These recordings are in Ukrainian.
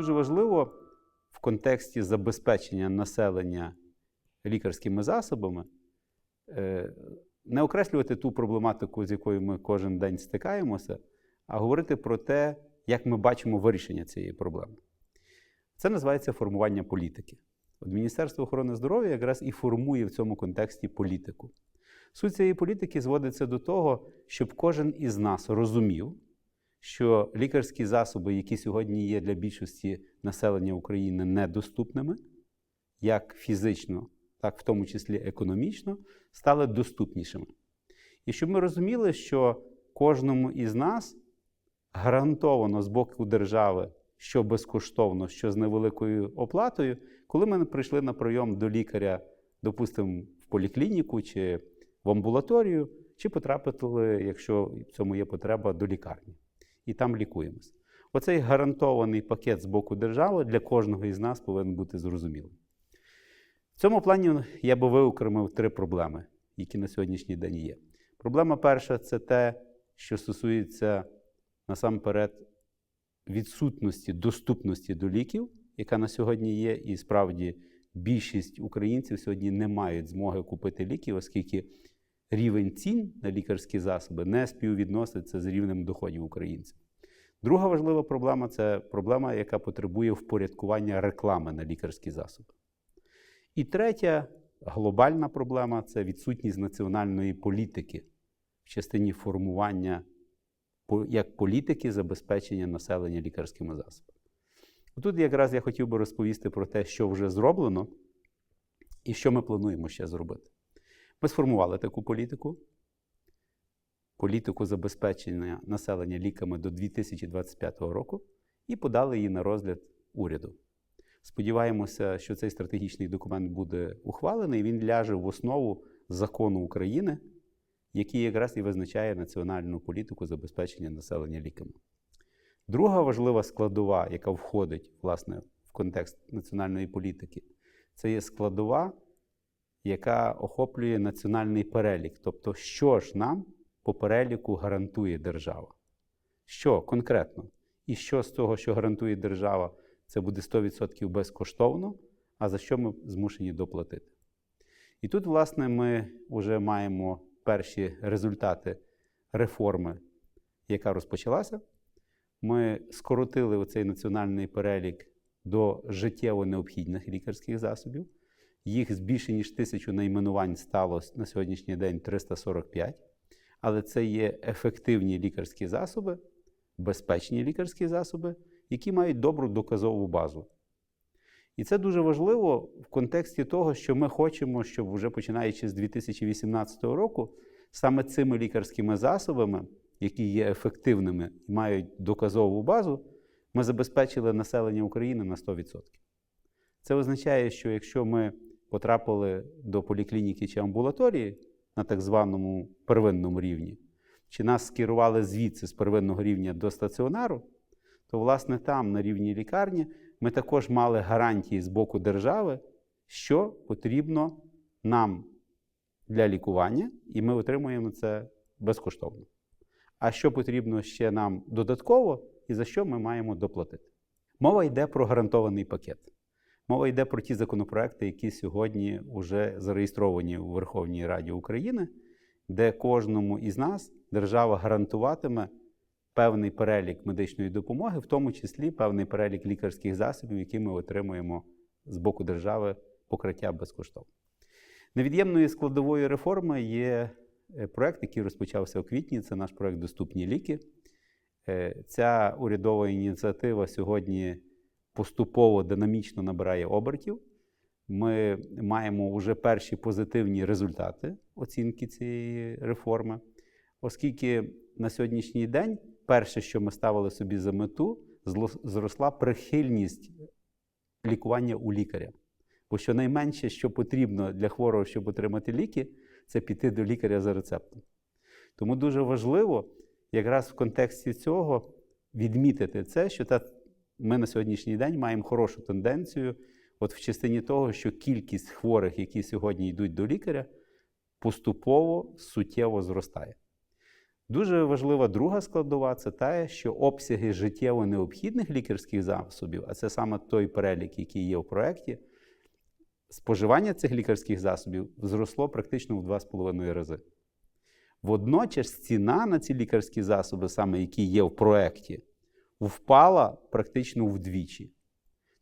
дуже важливо в контексті забезпечення населення лікарськими засобами е, не окреслювати ту проблематику, з якою ми кожен день стикаємося, а говорити про те, як ми бачимо вирішення цієї проблеми. Це називається формування політики. От Міністерство охорони здоров'я якраз і формує в цьому контексті політику. Суть цієї політики зводиться до того, щоб кожен із нас розумів, що лікарські засоби, які сьогодні є для більшості населення України недоступними, як фізично, так в тому числі економічно, стали доступнішими. І щоб ми розуміли, що кожному із нас гарантовано з боку держави, що безкоштовно, що з невеликою оплатою, коли ми прийшли на прийом до лікаря, допустимо, в поліклініку чи в амбулаторію, чи потрапили, якщо в цьому є потреба, до лікарні. І там лікуємося. Оцей гарантований пакет з боку держави для кожного із нас повинен бути зрозумілим. В цьому плані я би виокремив три проблеми, які на сьогоднішній день є. Проблема перша це те, що стосується насамперед відсутності доступності до ліків, яка на сьогодні є, і справді більшість українців сьогодні не мають змоги купити ліки, оскільки рівень цін на лікарські засоби не співвідноситься з рівнем доходів українців. Друга важлива проблема це проблема, яка потребує впорядкування реклами на лікарські засоби. І третя глобальна проблема це відсутність національної політики в частині формування як політики забезпечення населення лікарськими засобами. Тут якраз я хотів би розповісти про те, що вже зроблено, і що ми плануємо ще зробити. Ми сформували таку політику, політику забезпечення населення ліками до 2025 року і подали її на розгляд уряду. Сподіваємося, що цей стратегічний документ буде ухвалений, він ляже в основу закону України, який якраз і визначає національну політику забезпечення населення ліками. Друга важлива складова, яка входить власне, в контекст національної політики, це є складова, яка охоплює національний перелік. Тобто, що ж нам по переліку гарантує держава? Що конкретно? І що з того, що гарантує держава, це буде 100% безкоштовно, а за що ми змушені доплатити? І тут, власне, ми вже маємо перші результати реформи, яка розпочалася. Ми скоротили оцей національний перелік до життєво необхідних лікарських засобів. Їх більше ніж тисячу найменувань стало на сьогоднішній день 345. Але це є ефективні лікарські засоби, безпечні лікарські засоби, які мають добру доказову базу. І це дуже важливо в контексті того, що ми хочемо, щоб вже починаючи з 2018 року, саме цими лікарськими засобами, які є ефективними і мають доказову базу, ми забезпечили населення України на 100%. Це означає, що якщо ми потрапили до поліклініки чи амбулаторії на так званому первинному рівні, чи нас скерували звідси з первинного рівня до стаціонару, то, власне, там, на рівні лікарні, ми також мали гарантії з боку держави, що потрібно нам для лікування, і ми отримуємо це безкоштовно. А що потрібно ще нам додатково і за що ми маємо доплатити? Мова йде про гарантований пакет. Мова йде про ті законопроекти, які сьогодні вже зареєстровані у Верховній Раді України, де кожному із нас держава гарантуватиме певний перелік медичної допомоги, в тому числі певний перелік лікарських засобів, які ми отримуємо з боку держави покриття безкоштовно. Невід'ємною складовою реформи є е, проект, який розпочався у квітні. Це наш проект Доступні ліки. Е, ця урядова ініціатива сьогодні поступово динамічно набирає обертів. Ми маємо вже перші позитивні результати оцінки цієї реформи, оскільки на сьогоднішній день перше, що ми ставили собі за мету, зросла прихильність лікування у лікаря. Бо щонайменше, що потрібно для хворого, щоб отримати ліки, це піти до лікаря за рецептом. Тому дуже важливо якраз в контексті цього відмітити це, що та, ми на сьогоднішній день маємо хорошу тенденцію, от в частині того, що кількість хворих, які сьогодні йдуть до лікаря, поступово суттєво зростає. Дуже важлива друга складова це те, що обсяги життєво необхідних лікарських засобів, а це саме той перелік, який є в проєкті, споживання цих лікарських засобів зросло практично в 2,5 рази. Водночас ціна на ці лікарські засоби, саме які є в проєкті, впала практично вдвічі.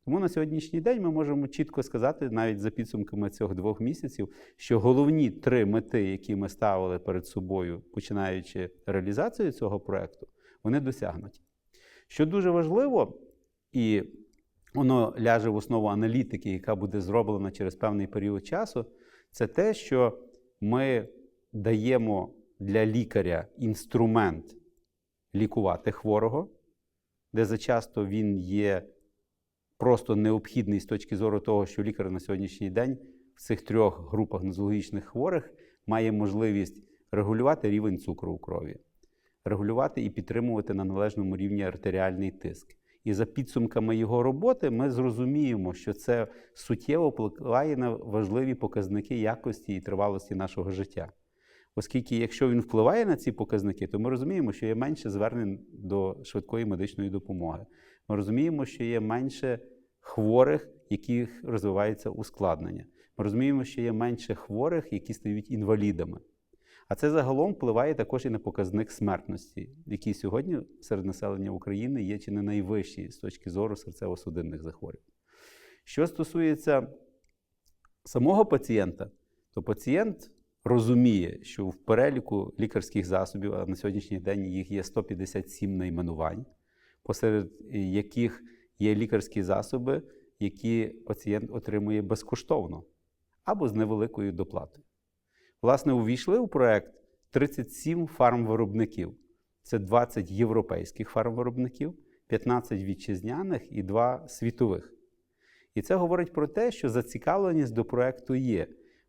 Тому на сьогоднішній день ми можемо чітко сказати, навіть за підсумками цих двох місяців, що головні три мети, які ми ставили перед собою, починаючи реалізацію цього проєкту, вони досягнуті. Що дуже важливо, і воно ляже в основу аналітики, яка буде зроблена через певний період часу, це те, що ми даємо для лікаря інструмент лікувати хворого, де зачасто він є просто необхідний з точки зору того, що лікар на сьогоднішній день в цих трьох групах нозологічних хворих має можливість регулювати рівень цукру у крові, регулювати і підтримувати на належному рівні артеріальний тиск. І за підсумками його роботи ми зрозуміємо, що це суттєво впливає на важливі показники якості і тривалості нашого життя. Оскільки, якщо він впливає на ці показники, то ми розуміємо, що є менше звернень до швидкої медичної допомоги. Ми розуміємо, що є менше хворих, яких розвивається ускладнення. Ми розуміємо, що є менше хворих, які стають інвалідами. А це загалом впливає також і на показник смертності, який сьогодні серед населення України є чи не найвищий з точки зору серцево-судинних захворювань. Що стосується самого пацієнта, то пацієнт розуміє, що в переліку лікарських засобів, а на сьогоднішній день їх є 157 найменувань, посеред яких є лікарські засоби, які пацієнт отримує безкоштовно або з невеликою доплатою. Власне, увійшли у проект 37 фармвиробників. Це 20 європейських фармвиробників, 15 вітчизняних і 2 світових. І це говорить про те, що зацікавленість до проекту є,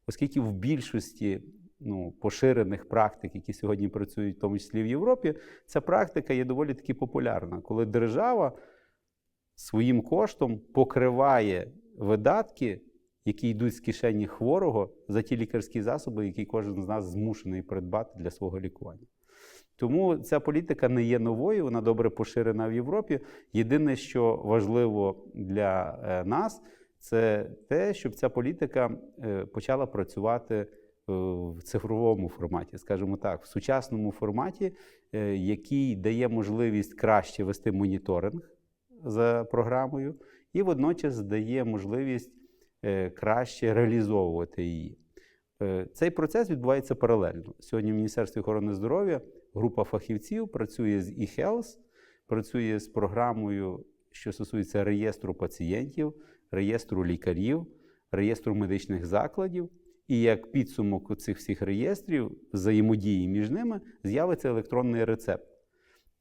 оскільки в більшості ну, поширених практик, які сьогодні працюють, в тому числі в Європі, ця практика є доволі таки популярна, коли держава своїм коштом покриває видатки, які йдуть з кишені хворого за ті лікарські засоби, які кожен з нас змушений придбати для свого лікування. Тому ця політика не є новою, вона добре поширена в Європі. Єдине, що важливо для е, нас, це те, щоб ця політика е, почала працювати е, в цифровому форматі, скажімо так, в сучасному форматі, який дає можливість краще вести моніторинг за програмою, і водночас дає можливість краще реалізовувати її. Цей процес відбувається паралельно. Сьогодні в Міністерстві охорони здоров'я група фахівців працює з eHealth, працює з програмою, що стосується реєстру пацієнтів, реєстру лікарів, реєстру медичних закладів. І як підсумок цих всіх реєстрів, взаємодії між ними, з'явиться електронний рецепт.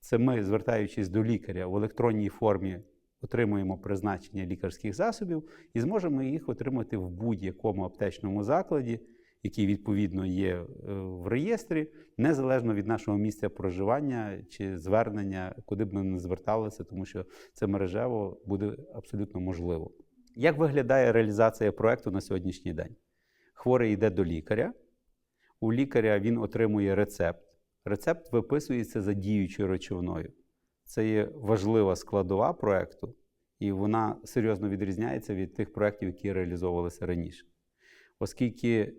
Це ми, звертаючись до лікаря в електронній формі, отримуємо призначення лікарських засобів і зможемо їх отримати в будь-якому аптечному закладі який відповідно є е, в реєстрі, незалежно від нашого місця проживання чи звернення, куди б ми не зверталися, тому що це мережево буде абсолютно можливо. Як виглядає реалізація проекту на сьогоднішній день? Хворий йде до лікаря, у лікаря він отримує рецепт. Рецепт виписується за діючою речовною. Це є важлива складова проекту, і вона серйозно відрізняється від тих проєктів, які реалізовувалися раніше. Оскільки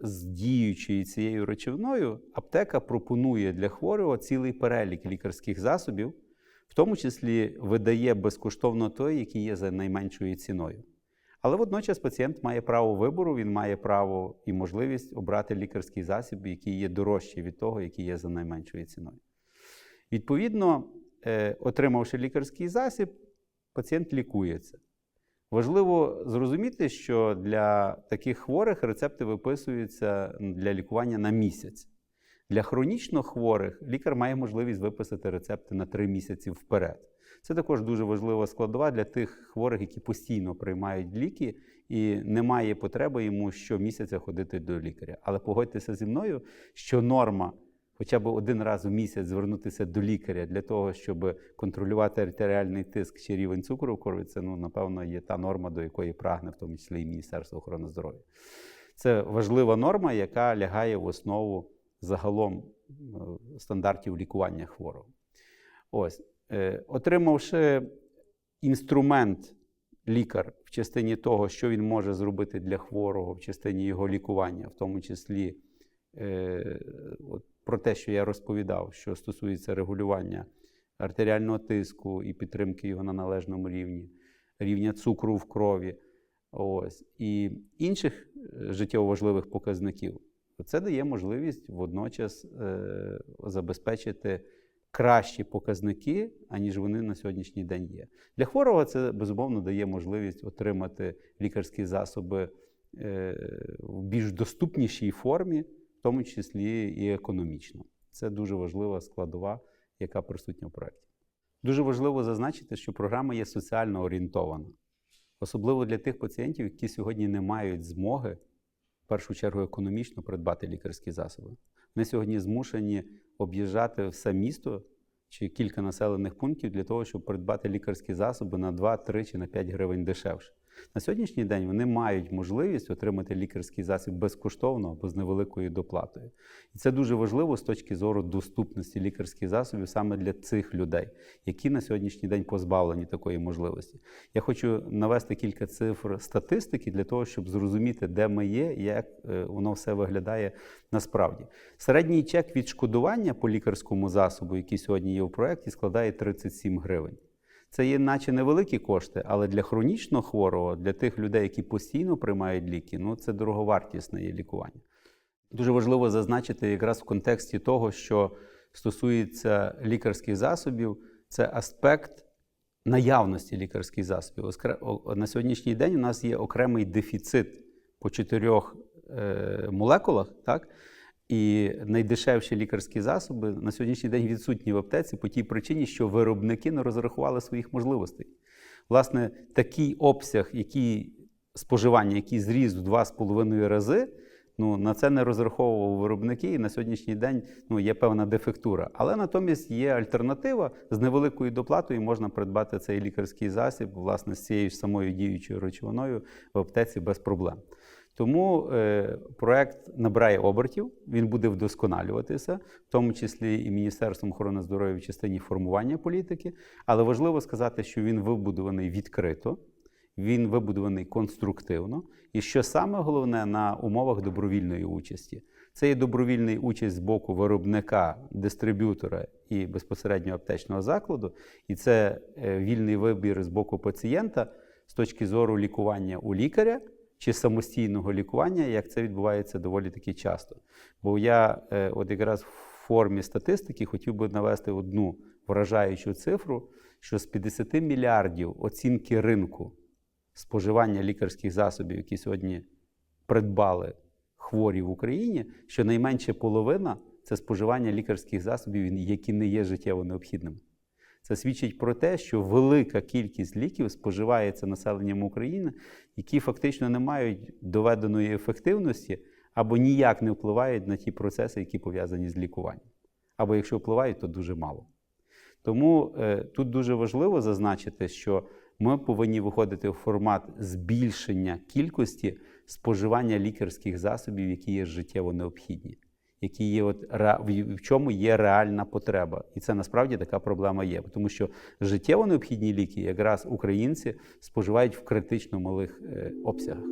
з діючою цією речовиною аптека пропонує для хворого цілий перелік лікарських засобів, в тому числі видає безкоштовно той, який є за найменшою ціною. Але водночас пацієнт має право вибору, він має право і можливість обрати лікарський засіб, який є дорожчий від того, який є за найменшою ціною. Відповідно, е, отримавши лікарський засіб, пацієнт лікується. Важливо зрозуміти, що для таких хворих рецепти виписуються для лікування на місяць. Для хронічно хворих лікар має можливість виписати рецепти на 3 місяці вперед. Це також дуже важлива складова для тих хворих, які постійно приймають ліки, і немає потреби йому щомісяця ходити до лікаря. Але погодьтеся зі мною, що норма хоча б один раз в місяць звернутися до лікаря для того, щоб контролювати артеріальний тиск чи рівень цукру в крові, це, ну, напевно, є та норма, до якої прагне, в тому числі і Міністерство охорони здоров'я. Це важлива норма, яка лягає в основу загалом е, стандартів лікування хворого. Ось, е, отримавши інструмент лікар в частині того, що він може зробити для хворого, в частині його лікування, в тому числі е, от, про те, що я розповідав, що стосується регулювання артеріального тиску і підтримки його на належному рівні, рівня цукру в крові, ось, і інших життєво важливих показників, це дає можливість водночас е, забезпечити кращі показники, аніж вони на сьогоднішній день є. Для хворого це безумовно дає можливість отримати лікарські засоби е, в більш доступнішій формі, в тому числі і економічно. Це дуже важлива складова, яка присутня в проєкті. Дуже важливо зазначити, що програма є соціально орієнтована, особливо для тих пацієнтів, які сьогодні не мають змоги, в першу чергу, економічно придбати лікарські засоби. Вони сьогодні змушені об'їжджати все місто чи кілька населених пунктів для того, щоб придбати лікарські засоби на 2, 3 чи на 5 гривень дешевше. На сьогоднішній день вони мають можливість отримати лікарський засіб безкоштовно або з невеликою доплатою. І це дуже важливо з точки зору доступності лікарських засобів саме для цих людей, які на сьогоднішній день позбавлені такої можливості. Я хочу навести кілька цифр статистики для того, щоб зрозуміти, де ми є як е, воно все виглядає насправді. Середній чек відшкодування по лікарському засобу, який сьогодні є у проєкті, складає 37 гривень. Це є наче невеликі кошти, але для хронічно хворого, для тих людей, які постійно приймають ліки, ну це дороговартісне є лікування. Дуже важливо зазначити якраз в контексті того, що стосується лікарських засобів, це аспект наявності лікарських засобів. На сьогоднішній день у нас є окремий дефіцит по чотирьох е, молекулах, так? І найдешевші лікарські засоби на сьогоднішній день відсутні в аптеці по тій причині, що виробники не розрахували своїх можливостей. Власне, такий обсяг, який споживання, який зріс в 2,5 рази, ну, на це не розраховували виробники, і на сьогоднішній день ну, є певна дефектура. Але натомість є альтернатива з невеликою доплатою можна придбати цей лікарський засіб, власне, з цією самою діючою речовиною в аптеці без проблем. Тому е, проект набирає обертів, він буде вдосконалюватися, в тому числі і Міністерством охорони здоров'я в частині формування політики. Але важливо сказати, що він вибудований відкрито, він вибудований конструктивно. І що саме головне на умовах добровільної участі. Це є добровільний участь з боку виробника, дистриб'ютора і безпосередньо аптечного закладу, і це е, вільний вибір з боку пацієнта з точки зору лікування у лікаря чи самостійного лікування, як це відбувається доволі таки часто. Бо я е, от якраз в формі статистики хотів би навести одну вражаючу цифру, що з 50 мільярдів оцінки ринку споживання лікарських засобів, які сьогодні придбали хворі в Україні, щонайменше половина це споживання лікарських засобів, які не є життєво необхідними. Це свідчить про те, що велика кількість ліків споживається населенням України, які фактично не мають доведеної ефективності або ніяк не впливають на ті процеси, які пов'язані з лікуванням. Або якщо впливають, то дуже мало. Тому е, тут дуже важливо зазначити, що ми повинні виходити в формат збільшення кількості споживання лікарських засобів, які є життєво необхідні, які є от в чому є реальна потреба. І це насправді така проблема є. Тому що життєво необхідні ліки якраз українці споживають в критично малих е, обсягах.